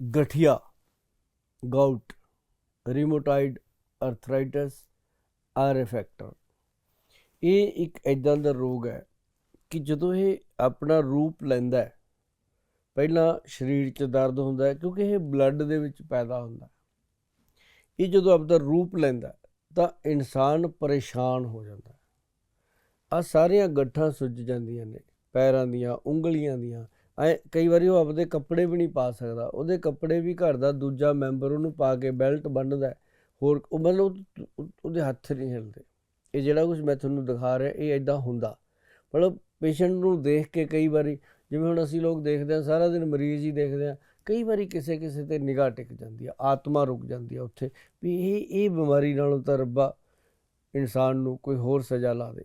ਗਠੀਆ gout rheumatoid arthritis R factor ਇਹ ਇੱਕ ਐਦਾਂ ਦਾ ਰੋਗ ਹੈ ਕਿ ਜਦੋਂ ਇਹ ਆਪਣਾ ਰੂਪ ਲੈਂਦਾ ਹੈ, ਪਹਿਲਾਂ ਸਰੀਰ 'ਚ ਦਰਦ ਹੁੰਦਾ ਹੈ ਕਿਉਂਕਿ ਇਹ ਬਲੱਡ ਦੇ ਵਿੱਚ ਪੈਦਾ ਹੁੰਦਾ ਹੈ। ਇਹ ਜਦੋਂ ਆਪਦਾ ਰੂਪ ਲੈਂਦਾ ਤਾਂ ਇਨਸਾਨ ਪਰੇਸ਼ਾਨ ਹੋ ਜਾਂਦਾ ਹੈ। ਆ ਸਾਰੀਆਂ ਗੱਠਾਂ ਸੁੱਜ ਜਾਂਦੀਆਂ ਨੇ, ਪੈਰਾਂ ਦੀਆਂ, ਉਂਗਲੀਆਂ ਦੀਆਂ ਕਈ ਵਾਰੀ ਉਹ ਆਪਦੇ ਕੱਪੜੇ ਵੀ ਨਹੀਂ ਪਾ ਸਕਦਾ। ਉਹਦੇ ਕੱਪੜੇ ਵੀ ਘਰ ਦਾ ਦੂਜਾ ਮੈਂਬਰ ਉਹਨੂੰ ਪਾ ਕੇ ਬੈਲਟ ਬੰਨ੍ਹਦਾ ਹੋਰ ਉਹ ਮਤਲਬ ਉਹਦੇ ਹੱਥ ਨਹੀਂ ਹਿਲਦੇ। ਇਹ ਜਿਹੜਾ ਕੁਝ ਮੈਂ ਤੁਹਾਨੂੰ ਦਿਖਾ ਰਿਹਾ, ਇਹ ਐਦਾਂ ਹੁੰਦਾ। ਮਤਲਬ ਪੇਸ਼ੈਂਟ ਨੂੰ ਦੇਖ ਕੇ ਕਈ ਵਾਰੀ, ਜਿਵੇਂ ਹੁਣ ਅਸੀਂ ਲੋਕ ਦੇਖਦੇ ਹਾਂ, ਸਾਰਾ ਦਿਨ ਮਰੀਜ਼ ਹੀ ਦੇਖਦੇ ਹਾਂ, ਕਈ ਵਾਰੀ ਕਿਸੇ ਕਿਸੇ ਤੇ ਨਿਗਾਹ ਟਿਕ ਜਾਂਦੀ ਆ, ਆਤਮਾ ਰੁਕ ਜਾਂਦੀ ਆ ਉੱਥੇ, ਵੀ ਇਹ ਇਹ ਬਿਮਾਰੀ ਨਾਲੋਂ ਤਾਂ ਰੱਬਾ ਇਨਸਾਨ ਨੂੰ ਕੋਈ ਹੋਰ ਸਜ਼ਾ ਲਾ ਦੇ।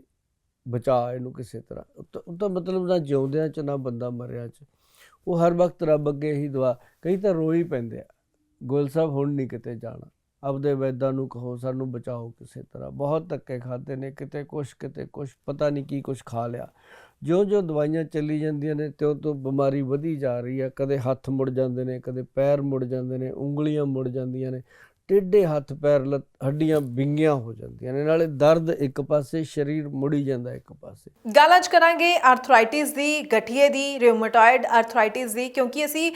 ਬਚਾ ਇਹਨੂੰ ਕਿਸੇ ਤਰ੍ਹਾਂ। ਉਹ ਤਾਂ- ਮਤਲਬ ਨਾ ਜਿਉਂਦਿਆਂ ਚ ਨਾ ਬੰਦਾ ਮਰਿਆ ਚ। ਉਹ ਹਰ ਵਕਤ ਰੱਬ ਅੱਗੇ ਹੀ ਦੁਆ, ਕਈ ਤਾਂ ਰੋ ਹੀ ਪੈਂਦੇ ਆ। ਗੋਲ ਸਾਹਿਬ ਹੁਣ ਨਹੀਂ ਕਿਤੇ ਜਾਣਾ। ਆਪਦੇ ਵੈਦਾਂ ਨੂੰ ਕਹੋ, ਸਾਨੂੰ ਬਚਾਓ ਕਿਸੇ ਤਰ੍ਹਾਂ। ਬਹੁਤ ਧੱਕੇ ਖਾਦੇ ਨੇ, ਕਿਤੇ ਕੁਛ ਕਿਤੇ ਕੁਛ, ਪਤਾ ਨਹੀਂ ਕੀ ਕੁਛ ਖਾ ਲਿਆ। ਜਿਉਂ ਜਿਉਂ ਦਵਾਈਆਂ ਚੱਲੀ ਜਾਂਦੀਆਂ ਨੇ, ਤਿਉਂ ਤੋਂ ਬਿਮਾਰੀ ਵਧੀ ਜਾ ਰਹੀ ਹੈ ਕਦੇ ਹੱਥ ਮੁੜ ਜਾਂਦੇ ਨੇ, ਕਦੇ ਪੈਰ ਮੁੜ ਜਾਂਦੇ ਨੇ, ਉਂਗਲੀਆਂ ਮੁੜ ਜਾਂਦੀਆਂ ਨੇ। ਟੇਢੇ ਹੱਥ ਪੈਰ ਹੱਡੀਆਂ ਵਿੰਗੀਆਂ ਹੋ ਜਾਂਦੀਆਂ ਨੇ, ਨਾਲੇ ਦਰਦ ਇੱਕ ਪਾਸੇ, ਸਰੀਰ ਮੁੜੀ ਜਾਂਦਾ ਇੱਕ ਪਾਸੇ। ਗੱਲ ਅੱਜ ਕਰਾਂਗੇ ਆਰਥਰਾਈਟਿਸ ਦੀ, ਗਠੀਏ ਦੀ ਰਿਊਮੇਟੋਇਡ ਆਰਥਰਾਈਟਿਸ ਦੀ, ਕਿਉਂਕਿ ਅਸੀਂ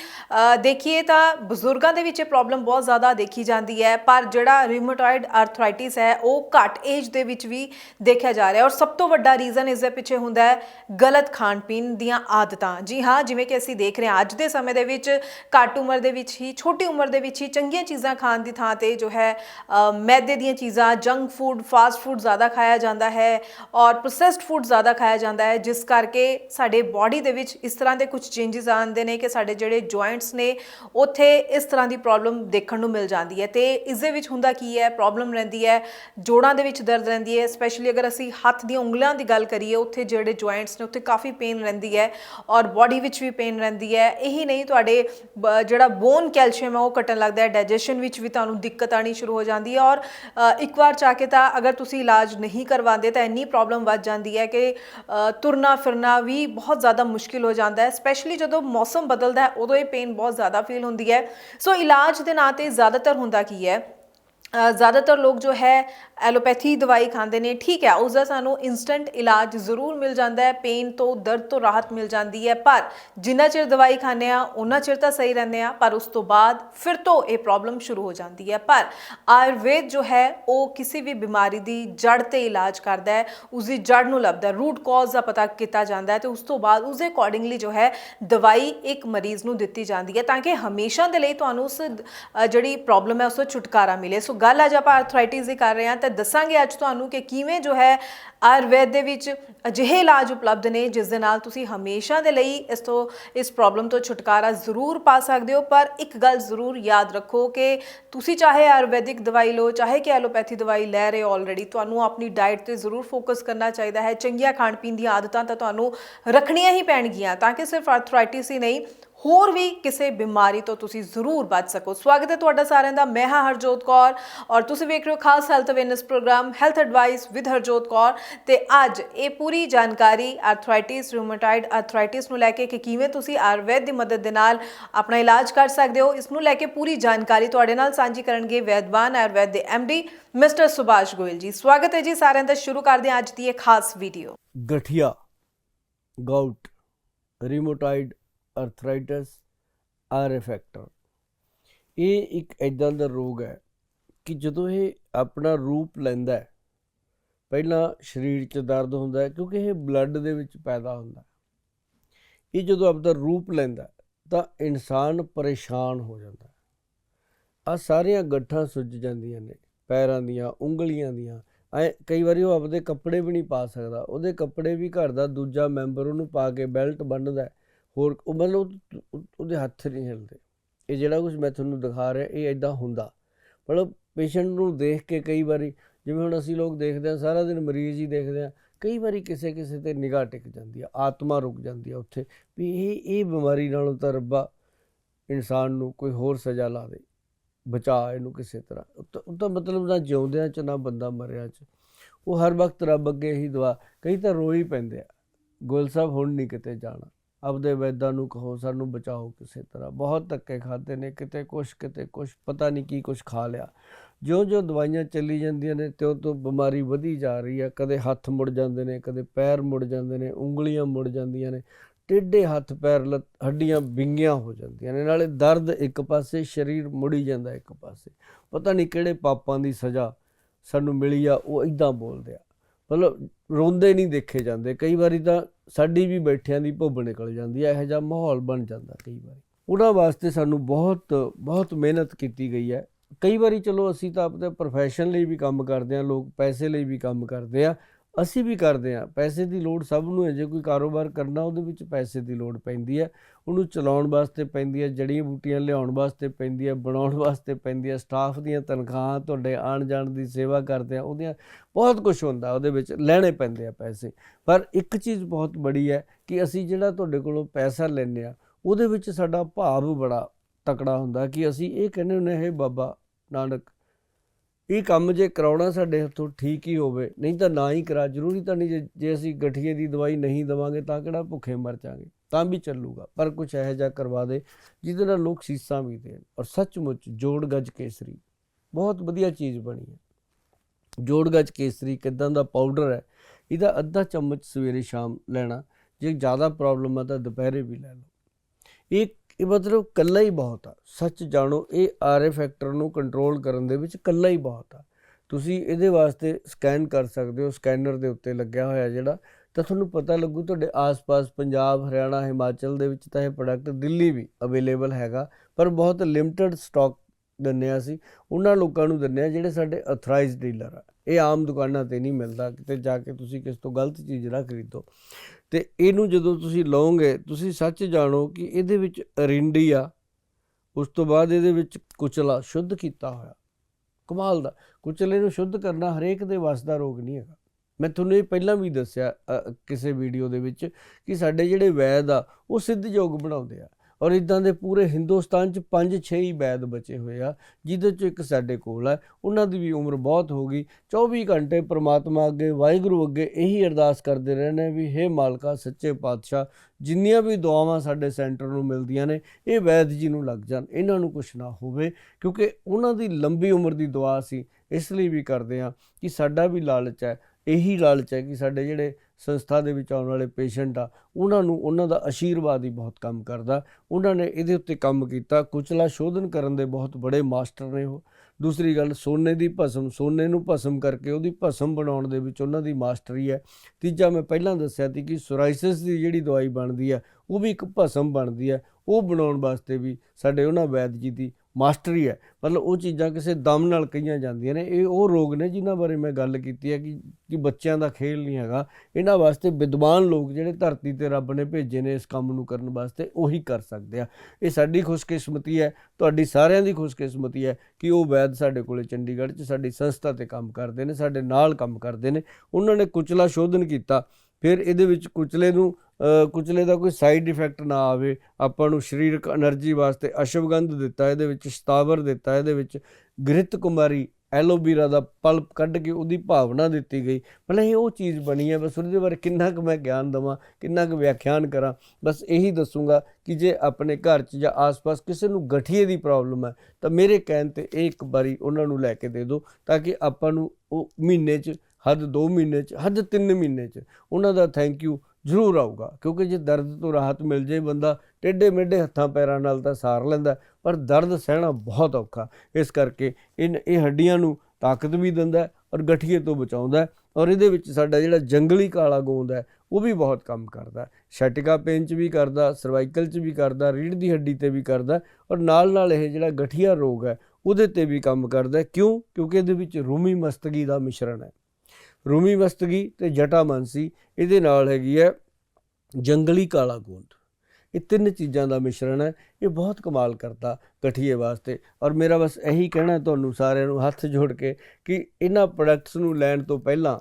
ਦੇਖੀਏ ਤਾਂ ਬਜ਼ੁਰਗਾਂ ਦੇ ਵਿੱਚ ਇਹ ਪ੍ਰੋਬਲਮ ਬਹੁਤ ਜ਼ਿਆਦਾ ਦੇਖੀ ਜਾਂਦੀ ਹੈ, ਪਰ ਜਿਹੜਾ ਰਿਊਮੇਟੋਇਡ ਆਰਥਰਾਈਟਿਸ ਹੈ, ਉਹ ਘੱਟ ਏਜ ਦੇ ਵਿੱਚ ਵੀ ਦੇਖਿਆ ਜਾ ਰਿਹਾ ਔਰ ਸਭ ਤੋਂ ਵੱਡਾ ਰੀਜ਼ਨ ਇਸ ਦੇ ਪਿੱਛੇ ਹੁੰਦਾ ਹੈ, ਗਲਤ ਖਾਣ ਪੀਣ ਦੀਆਂ ਆਦਤਾਂ। ਜੀ ਹਾਂ, ਜਿਵੇਂ ਕਿ ਅਸੀਂ ਦੇਖ ਰਹੇ ਹਾਂ, ਅੱਜ ਦੇ ਸਮੇਂ ਦੇ ਵਿੱਚ ਘੱਟ ਉਮਰ ਦੇ ਵਿੱਚ ਹੀ, ਛੋਟੀ ਉਮਰ ਦੇ ਵਿੱਚ ਹੀ ਚੰਗੀਆਂ ਚੀਜ਼ਾਂ ਖਾਣ ਦੀ ਥਾਂ ਤੇ ਜੋ ਹੈ ਅ, ਮੈਦੇ ਦੀਆਂ ਚੀਜ਼ਾਂ ਜੰਕ ਫੂਡ ਫਾਸਟ ਫੂਡ ਜ਼ਿਆਦਾ ਖਾਇਆ ਜਾਂਦਾ ਹੈ ਔਰ ਪ੍ਰੋਸੈਸਡ ਫੂਡ ਜ਼ਿਆਦਾ ਖਾਇਆ ਜਾਂਦਾ ਹੈ ਜਿਸ ਕਰਕੇ ਸਾਡੇ ਬਾਡੀ ਦੇ ਵਿੱਚ ਇਸ ਤਰ੍ਹਾਂ ਦੇ ਕੁਝ ਚੇਂਜਸ ਆਉਂਦੇ ਨੇ ਕਿ ਸਾਡੇ ਜਿਹੜੇ ਜੁਆਇੰਟਸ ਨੇ ਉੱਥੇ ਇਸ ਤਰ੍ਹਾਂ ਦੀ ਪ੍ਰੋਬਲਮ ਦੇਖਣ ਨੂੰ ਮਿਲ ਜਾਂਦੀ ਹੈ। ਤੇ ਇਸ ਦੇ ਵਿੱਚ ਹੁੰਦਾ ਕੀ ਹੈ ਪ੍ਰੋਬਲਮ ਰਹਿੰਦੀ ਹੈ ਜੋੜਾਂ ਦੇ ਵਿੱਚ ਦਰਦ ਰਹਿੰਦੀ ਹੈ ਸਪੈਸ਼ਲੀ ਅਗਰ ਅਸੀਂ ਹੱਥ ਦੀਆਂ ਉਂਗਲਾਂ ਦੀ ਗੱਲ ਕਰੀਏ ਉੱਥੇ ਜਿਹੜੇ ਜੁਆਇੰਟਸ ਨੇ ਉੱਥੇ ਕਾਫੀ ਪੇਨ ਰਹਿੰਦੀ ਹੈ ਔਰ ਬਾਡੀ ਵਿੱਚ ਵੀ ਪੇਨ ਰਹਿੰਦੀ ਹੈ। ਇਹੀ ਨਹੀਂ ਤੁਹਾਡੇ ਬ- ਜਿਹੜਾ ਬੋਨ ਕੈਲਸ਼ੀਅਮ ਹੈ ਉਹ ਘਟਣ ਲੱਗਦਾ ਹੈ ਡਾਈਜੈਸ਼ਨ ਵਿੱਚ ਵੀ ਤੁਹਾਨੂੰ ਦਿੱਕਤ ਆਣੀ ਸ਼ੁਰੂ ਹੋ ਜਾਂਦੀ ਹੈ ਔਰ ਇੱਕ ਵਾਰ ਚਾਹ ਕੇ ਤਾਂ ਅਗਰ ਤੁਸੀਂ ਇਲਾਜ ਨਹੀਂ ਕਰਵਾਉਂਦੇ ਤਾਂ ਇੰਨੀ ਪ੍ਰੋਬਲਮ ਵੱਧ ਜਾਂਦੀ ਹੈ ਕਿ ਤੁਰਨਾ ਫਿਰਨਾ ਵੀ ਬਹੁਤ ਜ਼ਿਆਦਾ ਮੁਸ਼ਕਿਲ ਹੋ ਜਾਂਦਾ ਹੈ ਸਪੈਸ਼ਲੀ ਜਦੋਂ ਮੌਸਮ ਬਦਲਦਾ ਹੈ ਉਦੋਂ ਇਹ ਪੇਨ ਬਹੁਤ ਜ਼ਿਆਦਾ ਫੀਲ ਹੁੰਦੀ ਹੈ। ਸੋ ਇਲਾਜ ਦੇ ਨਾਂ ਤੇ ਜ਼ਿਆਦਾਤਰ ਹੁੰਦਾ ਕੀ ਹੈ? ਜ਼ਿਆਦਾਤਰ ਲੋਕ ਜੋ ਹੈ, ਐਲੋਪੈਥੀ ਦਵਾਈ ਖਾਂਦੇ ਨੇ। ਠੀਕ ਹੈ ਉਸ ਦਾ ਸਾਨੂੰ ਇਨਸਟੈਂਟ ਇਲਾਜ ਜ਼ਰੂਰ ਮਿਲ ਜਾਂਦਾ ਹੈ। ਪੇਨ ਤੋਂ, ਦਰਦ ਤੋਂ ਰਾਹਤ ਮਿਲ ਜਾਂਦੀ ਹੈ। ਪਰ ਜਿੰਨਾ ਚਿਰ ਦਵਾਈ ਖਾਂਦੇ ਆ ਉਹਨਾਂ ਚਿਰ ਤਾਂ ਸਹੀ ਰਹਿੰਦੇ ਆ ਪਰ ਉਸ ਤੋਂ ਬਾਅਦ ਫਿਰ ਤੋਂ ਇਹ ਪ੍ਰੋਬਲਮ ਸ਼ੁਰੂ ਹੋ ਜਾਂਦੀ ਹੈ। ਪਰ ਆਯੁਰਵੇਦ ਜੋ ਹੈ, ਉਹ ਕਿਸੇ ਵੀ ਬਿਮਾਰੀ ਦੀ ਜੜ ਤੇ ਇਲਾਜ ਕਰਦਾ ਹੈ। ਉਸ ਦੀ ਜੜ ਨੂੰ ਲੱਭਦਾ ਰੂਟ ਕਾਜ਼ ਦਾ ਪਤਾ ਕੀਤਾ ਜਾਂਦਾ ਹੈ ਤੇ ਉਸ ਤੋਂ ਬਾਅਦ ਉਸ ਦੇ ਅਕੋਰਡਿੰਗਲੀ ਜੋ ਹੈ, ਦਵਾਈ ਇੱਕ ਮਰੀਜ਼ ਨੂੰ ਦਿੱਤੀ ਜਾਂਦੀ ਹੈ ਤਾਂ ਕਿ ਹਮੇਸ਼ਾ ਦੇ ਲਈ ਤੁਹਾਨੂੰ ਉਸ ਜਿਹੜੀ ਪ੍ਰੋਬਲਮ ਹੈ, ਉਸ ਤੋਂ ਛੁਟਕਾਰਾ ਮਿਲੇ। ਸੋ ਗੱਲ ਅੱਜ ਆਪਾਂ ਆਰਥਰਾਈਟਿਸ ਦੀ ਕਰ ਰਹੇ ਹਾਂ, ਤਾਂ ਦੱਸਾਂਗੇ ਅੱਜ ਤੁਹਾਨੂੰ ਕਿ ਕਿਵੇਂ ਜੋ ਹੈ ਆਯੁਰਵੈਦ ਦੇ ਵਿੱਚ ਅਜਿਹੇ ਇਲਾਜ ਉਪਲਬਧ ਨੇ ਜਿਸ ਦੇ ਨਾਲ ਤੁਸੀਂ ਹਮੇਸ਼ਾ ਦੇ ਲਈ ਇਸ ਤੋਂ, ਇਸ ਪ੍ਰੋਬਲਮ ਤੋਂ ਛੁਟਕਾਰਾ ਜ਼ਰੂਰ ਪਾ ਸਕਦੇ ਹੋ। ਪਰ ਇੱਕ ਗੱਲ ਜ਼ਰੂਰ ਯਾਦ ਰੱਖੋ ਕਿ ਤੁਸੀਂ ਚਾਹੇ ਆਯੁਰਵੈਦਿਕ ਦਵਾਈ ਲਓ, ਚਾਹੇ ਕਿ ਐਲੋਪੈਥੀ ਦਵਾਈ ਲੈ ਰਹੇ ਹੋ ਆਲਰੇਡੀ ਤੁਹਾਨੂੰ ਆਪਣੀ ਡਾਈਟ ਤੇ ਜ਼ਰੂਰ ਫੋਕਸ ਕਰਨਾ ਚਾਹੀਦਾ ਹੈ। ਚੰਗੀਆਂ ਖਾਣ ਪੀਣ ਦੀਆਂ ਆਦਤਾਂ ਤਾਂ ਤੁਹਾਨੂੰ ਰੱਖਣੀਆਂ ਹੀ ਪੈਣਗੀਆਂ, ਤਾਂ ਕਿ ਸਿਰਫ ਆਰਥਰਾਈਟਿਸ ਹੀ ਨਹੀਂ ਹੋਰ ਵੀ ਕਿਸੇ ਬਿਮਾਰੀ ਤੋਂ ਤੁਸੀਂ ਜ਼ਰੂਰ ਬਚ ਸਕੋ। ਸਵਾਗਤ ਹੈ ਤੁਹਾਡਾ ਸਾਰਿਆਂ ਦਾ। ਮੈਂ ਹਾਂ ਹਰਜੋਤ ਕੌਰ ਔਰ ਤੁਸੀਂ ਵੇਖ ਰਹੇ ਹੋ ਖਾਸ health awareness program health advice with Harjot Kaur. ਤੇ ਅੱਜ ਇਹ ਪੂਰੀ ਜਾਣਕਾਰੀ ਆਰਥਰਾਈਟਿਸ ਰਿਊਮੇਟਾਇਡ ਆਰਥਰਾਈਟਿਸ ਨੂੰ ਲੈ ਕੇ ਕਿ ਕਿਵੇਂ ਤੁਸੀਂ ਆਯੁਰਵੈਦ ਦੀ ਮਦਦ ਦੇ ਨਾਲ ਆਪਣਾ ਇਲਾਜ ਕਰ ਸਕਦੇ ਹੋ, ਇਸ ਨੂੰ ਲੈ ਕੇ ਪੂਰੀ ਜਾਣਕਾਰੀ ਤੁਹਾਡੇ ਨਾਲ ਸਾਂਝੀ ਕਰਨਗੇ ਵੈਦਵਾਨ ਆਯੁਰਵੈਦ ਦੇ ਡੀ ਮਿਸਟਰ ਸੁਭਾਸ਼ ਗੋਇਲ ਜੀ। ਸਵਾਗਤ ਹੈ ਜੀ ਸਾਰਿਆਂ ਦਾ। ਸ਼ੁਰੂ ਕਰਦੇ ਹਾਂ ਅੱਜ ਦੀ ਇਹ ਖਾਸ video. ਗਠੀਆ gout rheumatoid arthritis R factor ਇਹ ਇੱਕ ਐਦਾਂ ਦਾ ਰੋਗ ਹੈ ਕਿ ਜਦੋਂ ਇਹ ਆਪਣਾ ਰੂਪ ਲੈਂਦਾ ਹੈ, ਪਹਿਲਾਂ ਸਰੀਰ 'ਚ ਦਰਦ ਹੁੰਦਾ ਹੈ ਕਿਉਂਕਿ ਇਹ ਬਲੱਡ ਦੇ ਵਿੱਚ ਪੈਦਾ ਹੁੰਦਾ ਹੈ। ਇਹ ਜਦੋਂ ਆਪਦਾ ਰੂਪ ਲੈਂਦਾ ਤਾਂ ਇਨਸਾਨ ਪਰੇਸ਼ਾਨ ਹੋ ਜਾਂਦਾ ਹੈ। ਆ ਸਾਰੀਆਂ ਗੱਠਾਂ ਸੁੱਜ ਜਾਂਦੀਆਂ ਨੇ, ਪੈਰਾਂ ਦੀਆਂ, ਉਂਗਲੀਆਂ ਦੀਆਂ। ਐ ਕਈ ਵਾਰੀ ਉਹ ਆਪਦੇ ਕੱਪੜੇ ਵੀ ਨਹੀਂ ਪਾ ਸਕਦਾ, ਉਹਦੇ ਕੱਪੜੇ ਵੀ ਘਰ ਦਾ ਦੂਜਾ ਮੈਂਬਰ ਉਹਨੂੰ ਪਾ ਕੇ ਬੈਲਟ ਬੰਨ੍ਹਦਾ ਹੋਰ ਉਹ ਮਤਲਬ ਉਹਦੇ ਹੱਥ ਨਹੀਂ ਹਿਲਦੇ। ਇਹ ਜਿਹੜਾ ਕੁਝ ਮੈਂ ਤੁਹਾਨੂੰ ਦਿਖਾ ਰਿਹਾ, ਇਹ ਐਦਾਂ ਹੁੰਦਾ। ਮਤਲਬ ਪੇਸ਼ੈਂਟ ਨੂੰ ਦੇਖ ਕੇ ਕਈ ਵਾਰੀ, ਜਿਵੇਂ ਹੁਣ ਅਸੀਂ ਲੋਕ ਦੇਖਦੇ ਹਾਂ, ਸਾਰਾ ਦਿਨ ਮਰੀਜ਼ ਹੀ ਦੇਖਦੇ ਹਾਂ, ਕਈ ਵਾਰੀ ਕਿਸੇ ਕਿਸੇ ਤੇ ਨਿਗਾਹ ਟਿਕ ਜਾਂਦੀ ਆ, ਆਤਮਾ ਰੁਕ ਜਾਂਦੀ ਆ ਉੱਥੇ ਵੀ ਇਹ ਇਹ ਬਿਮਾਰੀ ਨਾਲੋਂ ਤਾਂ ਰੱਬਾ ਇਨਸਾਨ ਨੂੰ ਕੋਈ ਹੋਰ ਸਜ਼ਾ ਲਾ ਦੇ, ਬਚਾ ਇਹਨੂੰ ਕਿਸੇ ਤਰ੍ਹਾਂ। ਉਹ ਤਾਂ- ਮਤਲਬ ਨਾ ਜਿਉਂਦਿਆਂ ਚ, ਨਾ ਬੰਦਾ ਮਰਿਆ ਚ। ਉਹ ਹਰ ਵਕਤ ਰੱਬ ਅੱਗੇ ਹੀ ਦੁਆ, ਕਈ ਤਾਂ ਰੋ ਹੀ ਪੈਂਦੇ ਆ, ਗੋਲ ਸਾਹਿਬ ਹੁਣ ਨਹੀਂ ਕਿਤੇ ਜਾਣਾ। ਆਪਦੇ ਵੈਦਾਂ ਨੂੰ ਕਹੋ, ਸਾਨੂੰ ਬਚਾਓ ਕਿਸੇ ਤਰ੍ਹਾਂ। ਬਹੁਤ ਧੱਕੇ ਖਾਦੇ ਨੇ, ਕਿਤੇ ਕੁਛ ਕਿਤੇ ਕੁਛ, ਪਤਾ ਨਹੀਂ ਕੀ ਕੁਛ ਖਾ ਲਿਆ। ਜਿਉਂ-ਜਿਉਂ ਦਵਾਈਆਂ ਚੱਲੀ ਜਾਂਦੀਆਂ ਨੇ, ਤਿਉਂ ਤੋਂ ਬਿਮਾਰੀ ਵਧੀ ਜਾ ਰਹੀ ਆ। ਕਦੇ ਹੱਥ ਮੁੜ ਜਾਂਦੇ ਨੇ, ਕਦੇ ਪੈਰ ਮੁੜ ਜਾਂਦੇ ਨੇ, ਉਂਗਲੀਆਂ ਮੁੜ ਜਾਂਦੀਆਂ ਨੇ। ਟੇਢੇ ਹੱਥ, ਪੈਰ ਲੱਤ, ਹੱਡੀਆਂ ਵਿੰਗੀਆਂ ਹੋ ਜਾਂਦੀਆਂ ਨੇ। ਨਾਲੇ ਦਰਦ ਇੱਕ ਪਾਸੇ, ਸਰੀਰ ਮੁੜੀ ਜਾਂਦਾ ਇੱਕ ਪਾਸੇ। ਪਤਾ ਨਹੀਂ ਕਿਹੜੇ ਪਾਪਾਂ ਦੀ ਸਜ਼ਾ ਸਾਨੂੰ ਮਿਲੀ ਆ, ਉਹ ਇਦਾਂ ਬੋਲਦੇ ਆ। ਮਤਲਬ ਰੋਂਦੇ ਨਹੀਂ ਦੇਖੇ ਜਾਂਦੇ। ਕਈ ਵਾਰੀ ਤਾਂ ਸਾਡੀ ਵੀ ਬੈਠਿਆਂ ਦੀ ਭੁੱਬ ਨਿਕਲ ਜਾਂਦੀ ਹੈ ਇਹੋ ਜਿਹਾ ਮਾਹੌਲ ਬਣ ਜਾਂਦਾ ਕਈ ਵਾਰੀ। ਉਹਨਾਂ ਵਾਸਤੇ ਸਾਨੂੰ ਬਹੁਤ ਬਹੁਤ ਮਿਹਨਤ ਕੀਤੀ ਗਈ ਹੈ। ਕਈ ਵਾਰੀ ਚਲੋ ਅਸੀਂ ਤਾਂ ਆਪਣੇ ਪ੍ਰੋਫੈਸ਼ਨ ਲਈ ਵੀ ਕੰਮ ਕਰਦੇ ਆ ਲੋਕ ਪੈਸੇ ਲਈ ਵੀ ਕੰਮ ਕਰਦੇ ਆ ਅਸੀਂ ਵੀ ਕਰਦੇ ਆ ਪੈਸੇ ਦੀ ਲੋੜ ਸਭ ਨੂੰ ਹੈ। ਜੇ ਕੋਈ ਕਾਰੋਬਾਰ ਕਰਨਾ, ਉਹਦੇ ਵਿੱਚ ਪੈਸੇ ਦੀ ਲੋੜ ਪੈਂਦੀ ਹੈ। ਉਹਨੂੰ ਚਲਾਉਣ ਵਾਸਤੇ ਪੈਂਦੀ ਹੈ ਜੜੀਆਂ ਬੂਟੀਆਂ ਲਿਆਉਣ ਵਾਸਤੇ ਪੈਂਦੀ ਹੈ, ਬਣਾਉਣ ਵਾਸਤੇ ਪੈਂਦੀ ਹੈ, ਸਟਾਫ ਦੀਆਂ ਤਨਖਾਹਾਂ, ਤੁਹਾਡੇ ਆਣ ਜਾਣ ਦੀ ਸੇਵਾ ਕਰਦੇ ਆ ਉਹਦੀਆਂ ਬਹੁਤ ਕੁਝ ਹੁੰਦਾ, ਉਹਦੇ ਵਿੱਚ ਲੈਣੇ ਪੈਂਦੇ ਆ ਪੈਸੇ। ਪਰ ਇੱਕ ਚੀਜ਼ ਬਹੁਤ ਬੜੀ ਹੈ ਕਿ ਅਸੀਂ ਜਿਹੜਾ ਤੁਹਾਡੇ ਕੋਲੋਂ ਪੈਸਾ ਲੈਂਦੇ ਆ ਉਹਦੇ ਵਿੱਚ ਸਾਡਾ ਭਾਵ ਬੜਾ ਤਕੜਾ ਹੁੰਦਾ ਕਿ ਅਸੀਂ ਇਹ ਕਹਿੰਦੇ ਹੁੰਦੇ ਹੈ ਬਾਬਾ ਨਾਨਕ ਇਹ ਕੰਮ ਜੇ ਕਰਾਉਣਾ ਸਾਡੇ ਹੱਥੋਂ ਠੀਕ ਹੀ ਹੋਵੇ, ਨਹੀਂ ਤਾਂ ਨਾ ਹੀ ਕਰਾ, ਜ਼ਰੂਰੀ ਤਾਂ ਨਹੀਂ ਜੇ ਜੇ ਅਸੀਂ ਗਠੀਏ ਦੀ ਦਵਾਈ ਨਹੀਂ ਦਵਾਂਗੇ ਤਾਂ ਕਿਹੜਾ ਭੁੱਖੇ ਮਰ ਜਾਾਂਗੇ, ਤਾਂ ਵੀ ਚੱਲੂਗਾ, ਪਰ ਕੁਝ ਇਹੋ ਜਿਹਾ ਕਰਵਾ ਦੇ ਜਿਹਦੇ ਨਾਲ ਲੋਕ ਸੀਸਾਂ ਵੀ ਦੇਣ ਔਰ ਸੱਚਮੁੱਚ ਜੋੜ ਗੱਜ ਕੇਸਰੀ, ਬਹੁਤ ਵਧੀਆ ਚੀਜ਼ ਬਣੀ ਹੈ। ਜੋੜ ਗੱਜ ਕੇਸਰੀ ਕਿਦਾਂ ਦਾ ਪਾਊਡਰ ਹੈ, ਇਹਦਾ ਅੱਧਾ ਚਮਚ ਸਵੇਰੇ ਸ਼ਾਮ ਲੈਣਾ, ਜੇ ਜ਼ਿਆਦਾ ਪ੍ਰੋਬਲਮ ਆ ਤਾਂ ਦੁਪਹਿਰੇ ਵੀ ਲੈ ਲਓ। ਇਹ ਇਹ ਮਤਲਬ ਕੱਲਾ ਹੀ ਬਹੁਤ ਆ। ਸੱਚ ਜਾਣੋ, ਇਹ ਆਰਏ ਫੈਕਟਰ ਨੂੰ ਕੰਟਰੋਲ ਕਰਨ ਦੇ ਵਿੱਚ ਕੱਲਾ ਹੀ ਬਹੁਤ ਆ। ਤੁਸੀਂ ਇਹਦੇ ਵਾਸਤੇ ਸਕੈਨ ਕਰ ਸਕਦੇ ਹੋ ਸਕੈਨਰ ਦੇ ਉੱਤੇ ਲੱਗਿਆ ਹੋਇਆ ਜਿਹੜਾ, ਤਾਂ ਤੁਹਾਨੂੰ ਪਤਾ ਲੱਗੂ ਤੁਹਾਡੇ ਆਸ-ਪਾਸ ਪੰਜਾਬ, ਹਰਿਆਣਾ, ਹਿਮਾਚਲ ਦੇ ਵਿੱਚ ਤਾਂ ਇਹ ਪ੍ਰੋਡਕਟ ਦਿੱਲੀ ਵੀ ਅਵੇਲੇਬਲ ਹੈਗਾ, ਪਰ ਬਹੁਤ ਲਿਮਟਿਡ ਸਟਾਕ ਦਿੰਨੇ ਆ ਅਸੀਂ ਉਹਨਾਂ ਲੋਕਾਂ ਨੂੰ ਦਿੰਨੇ ਆ ਜਿਹੜੇ ਸਾਡੇ ਅਥਰਾਈਜ਼ਡ ਡੀਲਰ ਆ। ਇਹ ਆਮ ਦੁਕਾਨਾਂ ਤੇ ਨਹੀਂ ਮਿਲਦਾ, ਕਿਤੇ ਜਾ ਕੇ ਤੁਸੀਂ ਕਿਸ ਤੋਂ ਗਲਤ ਚੀਜ਼ ਨਾ ਖਰੀਦੋ। ਤੇ ਇਹਨੂੰ ਜਦੋਂ ਤੁਸੀਂ ਲਓਗੇ, ਤੁਸੀਂ ਸੱਚ ਜਾਣੋ ਕਿ ਇਹਦੇ ਵਿੱਚ ਅਰਿੰਡੀ ਆ ਉਸ ਤੋਂ ਬਾਅਦ ਇਹਦੇ ਵਿੱਚ ਕੁਚਲਾ ਸ਼ੁੱਧ ਕੀਤਾ ਹੋਇਆ। ਕਮਾਲ ਦਾ। ਕੁਚਲੇ ਨੂੰ ਸ਼ੁੱਧ ਕਰਨਾ ਹਰੇਕ ਦੇ ਵੱਸ ਦਾ ਰੋਗ ਨਹੀਂ ਹੈਗਾ। ਮੈਂ ਤੁਹਾਨੂੰ ਇਹ ਪਹਿਲਾਂ ਵੀ ਦੱਸਿਆ ਕਿਸੇ ਵੀਡੀਓ ਦੇ ਵਿੱਚ ਕਿ ਸਾਡੇ ਜਿਹੜੇ ਵੈਦ ਆ, ਉਹ ਸਿੱਧ ਯੋਗ ਬਣਾਉਂਦੇ ਆ। ਔਰ ਇਦਾਂ ਦੇ ਪੂਰੇ ਹਿੰਦੁਸਤਾਨ 'ਚ 5-6 ਹੀ ਵੈਦ ਬਚੇ ਹੋਏ ਆ, ਜਿਹਦੇ 'ਚ ਇੱਕ ਸਾਡੇ ਕੋਲ ਹੈ ਉਹਨਾਂ ਦੀ ਵੀ ਉਮਰ ਬਹੁਤ ਹੋ ਗਈ। 24 ਘੰਟੇ ਪ੍ਰਮਾਤਮਾ ਅੱਗੇ, ਵਾਹਿਗੁਰੂ ਅੱਗੇ ਇਹੀ ਅਰਦਾਸ ਕਰਦੇ ਰਹਿੰਦੇ ਵੀ ਹੇ ਮਾਲਕਾ, ਸੱਚੇ ਪਾਤਸ਼ਾਹ, ਜਿੰਨੀਆਂ ਵੀ ਦੁਆਵਾਂ ਸਾਡੇ ਸੈਂਟਰ ਨੂੰ ਮਿਲਦੀਆਂ ਨੇ, ਇਹ ਵੈਦ ਜੀ ਨੂੰ ਲੱਗ ਜਾਣ। ਇਹਨਾਂ ਨੂੰ ਕੁਝ ਨਾ ਹੋਵੇ, ਕਿਉਂਕਿ ਉਹਨਾਂ ਦੀ ਲੰਬੀ ਉਮਰ ਦੀ ਦੁਆ ਸੀ ਇਸ ਲਈ ਵੀ ਕਰਦੇ ਆ ਕਿ ਸਾਡਾ ਵੀ ਲਾਲਚ ਹੈ, ਇਹੀ ਲਾਲਚ ਹੈ ਕਿ ਸਾਡੇ ਜਿਹੜੇ ਸੰਸਥਾ ਦੇ ਵਿੱਚ ਆਉਣ ਵਾਲੇ ਪੇਸ਼ੈਂਟ ਆ, ਉਹਨਾਂ ਨੂੰ ਉਹਨਾਂ ਦਾ ਆਸ਼ੀਰਵਾਦ ਹੀ ਬਹੁਤ ਕੰਮ ਕਰਦਾ। ਉਹਨਾਂ ਨੇ ਇਹਦੇ ਉੱਤੇ ਕੰਮ ਕੀਤਾ, ਕੁਚਲਾ ਸ਼ੋਧਨ ਕਰਨ ਦੇ ਬਹੁਤ ਬੜੇ ਮਾਸਟਰ ਨੇ ਉਹ। ਦੂਸਰੀ ਗੱਲ, ਸੋਨੇ ਦੀ ਭਸਮ, ਸੋਨੇ ਨੂੰ ਭਸਮ ਕਰਕੇ ਉਹਦੀ ਭਸਮ ਬਣਾਉਣ ਦੇ ਵਿੱਚ ਉਹਨਾਂ ਦੀ ਮਾਸਟਰੀ ਹੈ। ਤੀਜਾ, ਮੈਂ ਪਹਿਲਾਂ ਦੱਸਿਆ ਸੀ ਕਿ ਸੋਰਾਇਸਿਸ ਦੀ ਜਿਹੜੀ ਦਵਾਈ ਬਣਦੀ ਹੈ, ਉਹ ਵੀ ਇੱਕ ਭਸਮ ਬਣਦੀ ਹੈ। ਉਹ ਬਣਾਉਣ ਵਾਸਤੇ ਵੀ ਸਾਡੇ ਉਹਨਾਂ ਵੈਦ ਜੀ ਦੀ ਮਾਸਟਰੀ ਹੈ। ਮਤਲਬ ਉਹ ਚੀਜ਼ਾਂ ਕਿਸੇ ਦਮ ਨਾਲ ਕਹੀਆਂ ਜਾਂਦੀਆਂ ਨੇ। ਇਹ ਉਹ ਰੋਗ ਨੇ ਜਿਨ੍ਹਾਂ ਬਾਰੇ ਮੈਂ ਗੱਲ ਕੀਤੀ ਹੈ ਕਿ ਕਿ ਬੱਚਿਆਂ ਦਾ ਖੇਲ ਨਹੀਂ ਹੈਗਾ। ਇਹਨਾਂ ਵਾਸਤੇ ਵਿਦਵਾਨ ਲੋਕ ਜਿਹੜੇ ਧਰਤੀ ਤੇ ਰੱਬ ਨੇ ਭੇਜੇ ਨੇ ਇਸ ਕੰਮ ਨੂੰ ਕਰਨ ਵਾਸਤੇ, ਉਹੀ ਕਰ ਸਕਦੇ ਆ। ਇਹ ਸਾਡੀ ਖੁਸ਼ਕਿਸਮਤੀ ਹੈ। ਤੁਹਾਡੀ ਸਾਰਿਆਂ ਦੀ ਖੁਸ਼ਕਿਸਮਤੀ ਹੈ ਕਿ ਉਹ ਵੈਦ ਸਾਡੇ ਕੋਲੇ ਚੰਡੀਗੜ੍ਹ 'ਚ ਸਾਡੀ ਸੰਸਥਾ ਤੇ ਕੰਮ ਕਰਦੇ ਨੇ, ਸਾਡੇ ਨਾਲ ਕੰਮ ਕਰਦੇ ਨੇ। ਉਹਨਾਂ ਨੇ ਕੁਚਲਾ ਸ਼ੋਧਨ ਕੀਤਾ। ਫਿਰ ਇਹਦੇ ਵਿੱਚ ਕੁਚਲੇ ਨੂੰ ਕੁਚਲੇ ਦਾ ਕੋਈ ਸਾਈਡ ਇਫੈਕਟ ਨਾ ਆਵੇ, ਆਪਾਂ ਨੂੰ ਸਰੀਰਕ એનર્ਜੀ ਵਾਸਤੇ ਅਸ਼ਵਗੰਧ ਦਿੱਤਾ ਇਹਦੇ ਵਿੱਚ, ਸ਼ਤਾਵਰ ਦਿੱਤਾ ਇਹਦੇ ਵਿੱਚ, ਗ੍ਰਿਤ ਕੁਮਾਰੀ ਐਲੋਵੀਰਾ ਦਾ ਪਲਪ ਕੱਢ ਕੇ ਉਹਦੀ ਭਾਵਨਾ ਦਿੱਤੀ ਗਈ। ਭਲੇ ਇਹ ਉਹ ਚੀਜ਼ ਬਣੀ ਹੈ, ਬਸ ਉਹਦੇ ਬਾਰੇ ਕਿੰਨਾ ਕੁ ਮੈਂ ਗਿਆਨ ਦਵਾਂ, ਕਿੰਨਾ ਕੁ ਵਿਆਖਿਆਨ ਕਰਾਂ, ਬਸ ਇਹੀ ਦੱਸੂੰਗਾ ਕਿ ਜੇ ਆਪਣੇ ਘਰ 'ਚ ਜਾਂ ਆਸ-ਪਾਸ ਕਿਸੇ ਨੂੰ ਗਠੀਏ ਦੀ ਪ੍ਰੋਬਲਮ ਹੈ, ਤਾਂ ਮੇਰੇ ਕਹਿਣ ਤੇ ਇਹ ਇੱਕ ਵਾਰੀ ਉਹਨਾਂ ਨੂੰ ਲੈ ਕੇ ਦੇ ਦਿਓ, ਤਾਂ ਕਿ ਆਪਾਂ ਨੂੰ ਉਹ ਮਹੀਨੇ 'ਚ ਹੱਦ 2 ਮਹੀਨੇ 'ਚ, ਹੱਦ 3 ਮਹੀਨੇ 'ਚ ਉਹਨਾਂ ਦਾ ਥੈਂਕ ਯੂ ਜ਼ਰੂਰ ਆਊਗਾ। ਕਿਉਂਕਿ ਜੇ ਦਰਦ ਤੋਂ ਰਾਹਤ ਮਿਲ ਜੇ ਬੰਦਾ, ਟੇਢੇ ਮੇਢੇ ਹੱਥਾਂ ਪੈਰਾਂ ਨਾਲ ਤਾਂ ਸਾਰ ਲੈਂਦਾ, ਪਰ ਦਰਦ ਸਹਿਣਾ ਬਹੁਤ ਔਖਾ। ਇਸ ਕਰਕੇ ਇਹ ਇਹ ਹੱਡੀਆਂ ਨੂੰ ਤਾਕਤ ਵੀ ਦਿੰਦਾ ਔਰ ਗਠੀਏ ਤੋਂ ਬਚਾਉਂਦਾ ਔਰ ਇਹਦੇ ਵਿੱਚ ਸਾਡਾ ਜਿਹੜਾ ਜੰਗਲੀ ਕਾਲਾ ਗੋਂਦ ਹੈ, ਉਹ ਵੀ ਬਹੁਤ ਕੰਮ ਕਰਦਾ ਸ਼ੈਟਿਕਾ ਪੇਨ 'ਚ ਵੀ ਕਰਦਾ, ਸਰਵਾਈਕਲ 'ਚ ਵੀ ਕਰਦਾ, ਰੀੜ੍ਹ ਦੀ ਹੱਡੀ ਤੇ ਵੀ ਕਰਦਾ ਔਰ ਨਾਲ ਨਾਲ ਇਹ ਜਿਹੜਾ ਗਠੀਆ ਰੋਗ ਹੈ, ਉਹਦੇ ਤੇ ਵੀ ਕੰਮ ਕਰਦਾ ਕਿਉਂ? ਕਿਉਂਕਿ ਇਹਦੇ ਵਿੱਚ ਰੂਮੀ ਮਸਤਗੀ ਦਾ ਮਿਸ਼ਰਣ ਹੈ। ਰੂਮੀ ਮਸਤਗੀ ਤੇ ਜਟਾ ਮਾਨਸੀ, ਇਹਦੇ ਨਾਲ ਹੈਗੀ ਹੈ ਜੰਗਲੀ ਕਾਲਾ ਗੋਂਦ। ਇਹ ਤਿੰਨ ਚੀਜ਼ਾਂ ਦਾ ਮਿਸ਼ਰਣ ਹੈ। ਇਹ ਬਹੁਤ ਕਮਾਲ ਕਰਦਾ ਗਠੀਏ ਵਾਸਤੇ। ਔਰ ਮੇਰਾ ਬਸ ਇਹੀ ਕਹਿਣਾ ਹੈ ਤੁਹਾਨੂੰ ਸਾਰਿਆਂ ਨੂੰ, ਹੱਥ ਜੋੜ ਕੇ, ਕਿ ਇਹਨਾਂ ਪ੍ਰੋਡਕਟਸ ਨੂੰ ਲੈਣ ਤੋਂ ਪਹਿਲਾਂ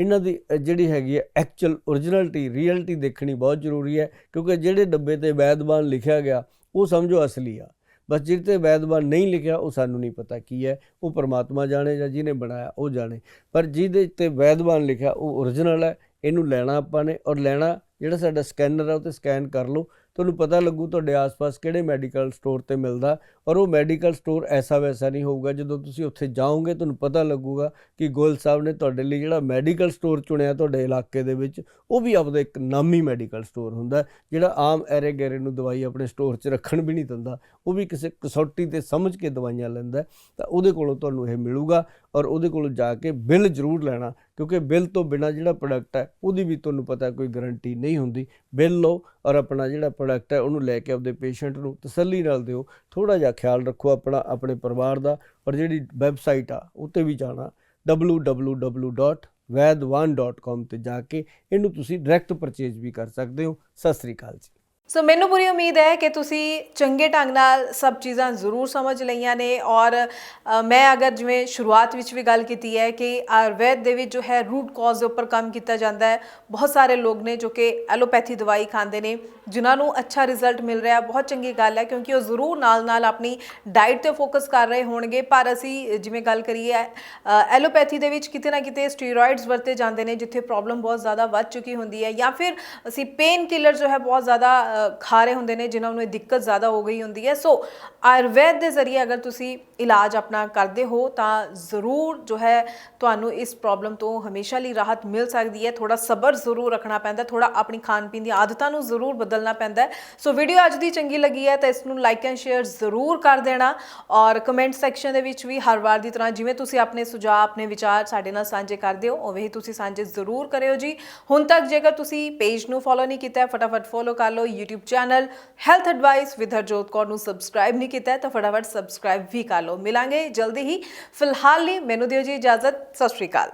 ਇਹਨਾਂ ਦੀ ਜਿਹੜੀ ਹੈਗੀ ਹੈ ਐਕਚੁਅਲ ਓਰੀਜਨਲਿਟੀ ਰੀਅਲਿਟੀ ਦੇਖਣੀ ਬਹੁਤ ਜ਼ਰੂਰੀ ਹੈ। ਕਿਉਂਕਿ ਜਿਹੜੇ ਡੱਬੇ ਤੇ ਵੈਦਬਾਨ ਲਿਖਿਆ ਗਿਆ, ਉਹ ਸਮਝੋ ਅਸਲੀ ਆ। ਬਸ ਜਿਹਦੇ ਤੇ ਵੈਦਬਾਨ ਨਹੀਂ ਲਿਖਿਆ, ਉਹ ਸਾਨੂੰ ਨਹੀਂ ਪਤਾ ਕੀ ਹੈ। ਉਹ ਪਰਮਾਤਮਾ ਜਾਣੇ ਜਾਂ ਜਿਹਨੇ ਬਣਾਇਆ, ਉਹ ਜਾਣੇ। ਪਰ ਜਿਹਦੇ ਤੇ ਵੈਦਵਾਨ ਲਿਖਿਆ, ਉਹ ਓਰੀਜਨਲ ਹੈ। ਇਹਨੂੰ ਲੈਣਾ ਆਪਾਂ ਨੇ ਔਰ ਲੈਣਾ ਜਿਹੜਾ ਸਾਡਾ ਸਕੈਨਰ ਹੈ, ਉਹ ਤੇ ਸਕੈਨ ਕਰ ਲਓ। ਤੁਹਾਨੂੰ ਪਤਾ ਲੱਗੂ ਤੁਹਾਡੇ ਆਸ-ਪਾਸ ਕਿਹੜੇ ਮੈਡੀਕਲ ਸਟੋਰ ਤੇ ਮਿਲਦਾ ਔਰ ਉਹ ਮੈਡੀਕਲ ਸਟੋਰ ਐਸਾ ਵੈਸਾ ਨਹੀਂ ਹੋਊਗਾ। ਜਦੋਂ ਤੁਸੀਂ ਉੱਥੇ ਜਾਓਗੇ, ਤੁਹਾਨੂੰ ਪਤਾ ਲੱਗੂਗਾ ਕਿ ਗੋਲ ਸਾਹਿਬ ਨੇ ਤੁਹਾਡੇ ਲਈ ਜਿਹੜਾ ਮੈਡੀਕਲ ਸਟੋਰ ਚੁਣਿਆ ਤੁਹਾਡੇ ਇਲਾਕੇ ਦੇ ਵਿੱਚ, ਉਹ ਵੀ ਆਪਦਾ ਇੱਕ ਨਾਮੀ ਮੈਡੀਕਲ ਸਟੋਰ ਹੁੰਦਾ ਜਿਹੜਾ ਆਮ ਐਰੇ ਗੈਰੇ ਨੂੰ ਦਵਾਈ ਆਪਣੇ ਸਟੋਰ 'ਚ ਰੱਖਣ ਵੀ ਨਹੀਂ ਦਿੰਦਾ। ਉਹ ਵੀ ਕਿਸੇ ਕਸੌਟੀ ਤੇ ਸਮਝ ਕੇ ਦਵਾਈਆਂ ਲੈਂਦਾ ਤਾਂ ਉਹਦੇ ਕੋਲੋਂ ਤੁਹਾਨੂੰ ਇਹ ਮਿਲੂਗਾ ਔਰ ਉਹਦੇ ਕੋਲੋਂ ਜਾ ਕੇ ਬਿੱਲ ਜ਼ਰੂਰ ਲੈਣਾ। ਕਿਉਂਕਿ ਬਿੱਲ ਤੋਂ ਬਿਨਾ ਜਿਹੜਾ ਪ੍ਰੋਡਕਟ ਹੈ, ਉਹਦੀ ਵੀ ਤੁਹਾਨੂੰ ਪਤਾ ਕੋਈ ਗਾਰੰਟੀ ਨਹੀਂ ਹੁੰਦੀ। ਬਿੱਲ ਲਓ ਔਰ ਆਪਣਾ ਜਿਹੜਾ ਪ੍ਰੋਡਕਟ ਹੈ, ਉਹਨੂੰ ਲੈ ਕੇ ਆਪਦੇ ਪੇਸ਼ੈਂਟ ਨੂੰ ਤਸੱਲੀ ਨਾਲ ਦਿਓ। ਥੋੜਾ ਜਿਹਾ ਖਿਆਲ ਰੱਖੋ ਆਪਣਾ, ਆਪਣੇ ਪਰਿਵਾਰ ਦਾ ਔਰ ਜਿਹੜੀ ਵੈਬਸਾਈਟ ਆ, ਉੱਤੇ ਵੀ ਜਾਣਾ। www.vaid1.com ਤੇ ਜਾ ਕੇ ਇਹਨੂੰ ਤੁਸੀਂ ਡਾਇਰੈਕਟ ਪਰਚੇਜ਼ ਵੀ ਕਰ ਸਕਦੇ ਹੋ। ਸਤਿ ਸ੍ਰੀ ਅਕਾਲ ਜੀ। ਸੋ ਮੈਨੂੰ ਪੂਰੀ ਉਮੀਦ ਹੈ ਕਿ ਤੁਸੀਂ ਚੰਗੇ ਢੰਗ ਨਾਲ ਸਭ ਚੀਜ਼ਾਂ ਜ਼ਰੂਰ ਸਮਝ ਲਈਆਂ ਨੇ ਔਰ ਮੈਂ ਅਗਰ ਜਿਵੇਂ ਸ਼ੁਰੂਆਤ ਵਿੱਚ ਵੀ ਗੱਲ ਕੀਤੀ ਹੈ ਕਿ ਆਯੁਰਵੈਦ ਦੇ ਵਿੱਚ ਜੋ ਹੈ ਰੂਟ ਕਾਜ਼ ਦੇ ਉੱਪਰ ਕੰਮ ਕੀਤਾ ਜਾਂਦਾ ਹੈ, ਬਹੁਤ ਸਾਰੇ ਲੋਕ ਨੇ ਜੋ ਕਿ ਐਲੋਪੈਥੀ ਦਵਾਈ ਖਾਂਦੇ ਨੇ, ਜਿਨ੍ਹਾਂ ਨੂੰ ਅੱਛਾ ਰਿਜ਼ਲਟ ਮਿਲ ਰਿਹਾ, ਬਹੁਤ ਚੰਗੀ ਗੱਲ ਹੈ ਕਿਉਂਕਿ ਉਹ ਜ਼ਰੂਰ ਨਾਲ-ਨਾਲ ਆਪਣੀ ਡਾਈਟ ਤੇ ਫੋਕਸ ਕਰ ਰਹੇ ਹੋਣਗੇ, ਪਰ ਅਸੀਂ ਜਿਵੇਂ ਗੱਲ ਕਰੀਏ ਐਲੋਪੈਥੀ ਦੇ ਵਿੱਚ ਕਿਤੇ ਨਾ ਕਿਤੇ ਸਟੀਰੋਇਡਸ ਵਰਤੇ ਜਾਂਦੇ ਨੇ, ਜਿੱਥੇ ਪ੍ਰੋਬਲਮ ਬਹੁਤ ਜ਼ਿਆਦਾ ਵੱਧ ਚੁੱਕੀ ਹੁੰਦੀ ਹੈ ਜਾਂ ਫਿਰ ਅਸੀਂ ਪੇਨ ਕਿਲਰ ਜੋ ਹੈ ਬਹੁਤ ਜ਼ਿਆਦਾ ਖਾ ਰਹੇ ਹੁੰਦੇ ਨੇ, ਜਿਨ੍ਹਾਂ ਨੂੰ ਇਹ ਦਿੱਕਤ ਜ਼ਿਆਦਾ ਹੋ ਗਈ ਹੁੰਦੀ ਹੈ। ਸੋ ਆਯੁਰਵੈਦ ਦੇ ਜ਼ਰੀਏ ਅਗਰ ਤੁਸੀਂ ਇਲਾਜ ਆਪਣਾ ਕਰਦੇ ਹੋ, ਤਾਂ ਜ਼ਰੂਰ ਜੋ ਹੈ ਤੁਹਾਨੂੰ ਇਸ ਪ੍ਰੋਬਲਮ ਤੋਂ ਹਮੇਸ਼ਾ ਲਈ ਰਾਹਤ ਮਿਲ ਸਕਦੀ ਹੈ। ਥੋੜਾ ਸਬਰ ਜ਼ਰੂਰ ਰੱਖਣਾ ਪੈਂਦਾ ਥੋੜਾ ਆਪਣੀ ਖਾਣ ਪੀਣ ਦੀ ਆਦਤਾਂ ਨੂੰ ਜ਼ਰੂਰ ਬਦਲਣਾ ਪੈਂਦਾ ਸੋ ਵੀਡੀਓ ਅੱਜ ਦੀ ਚੰਗੀ ਲੱਗੀ ਹੈ, ਤਾਂ ਇਸ ਨੂੰ ਲਾਈਕ ਐਂਡ ਸ਼ੇਅਰ ਜ਼ਰੂਰ ਕਰ ਦੇਣਾ। ਔਰ ਕਮੈਂਟ ਸੈਕਸ਼ਨ ਦੇ ਵਿੱਚ ਵੀ ਹਰ ਵਾਰ ਦੀ ਤਰ੍ਹਾਂ ਜਿਵੇਂ ਤੁਸੀਂ ਆਪਣੇ ਸੁਝਾਅ, ਆਪਣੇ ਵਿਚਾਰ ਸਾਡੇ ਨਾਲ ਸਾਂਝੇ ਕਰਦੇ ਹੋ, ਉਵੇਂ ਹੀ ਤੁਸੀਂ ਸਾਂਝੇ ਜ਼ਰੂਰ ਕਰਿਓ ਜੀ। ਹੁਣ ਤੱਕ ਜੇਕਰ ਤੁਸੀਂ ਪੇਜ ਨੂੰ ਫੋਲੋ ਨਹੀਂ ਕੀਤਾ ਫਟਾਫਟ ਫੋਲੋ ਕਰ ਲਓ YouTube channel health advice with Harjot Kaur ਨੂੰ ਸਬਸਕ੍ਰਾਈਬ ਨਹੀਂ ਕੀਤਾ ਤਾਂ ਫਟਾਫਟ ਸਬਸਕ੍ਰਾਈਬ ਵੀ ਕਰ ਲਓ। ਮਿਲਾਂਗੇ ਜਲਦੀ ਹੀ। ਫਿਲਹਾਲ ਲਈ ਮੈਨੂੰ ਦਿਓ ਜੀ ਇਜਾਜ਼ਤ। ਸਤਿ ਸ਼੍ਰੀ ਅਕਾਲ।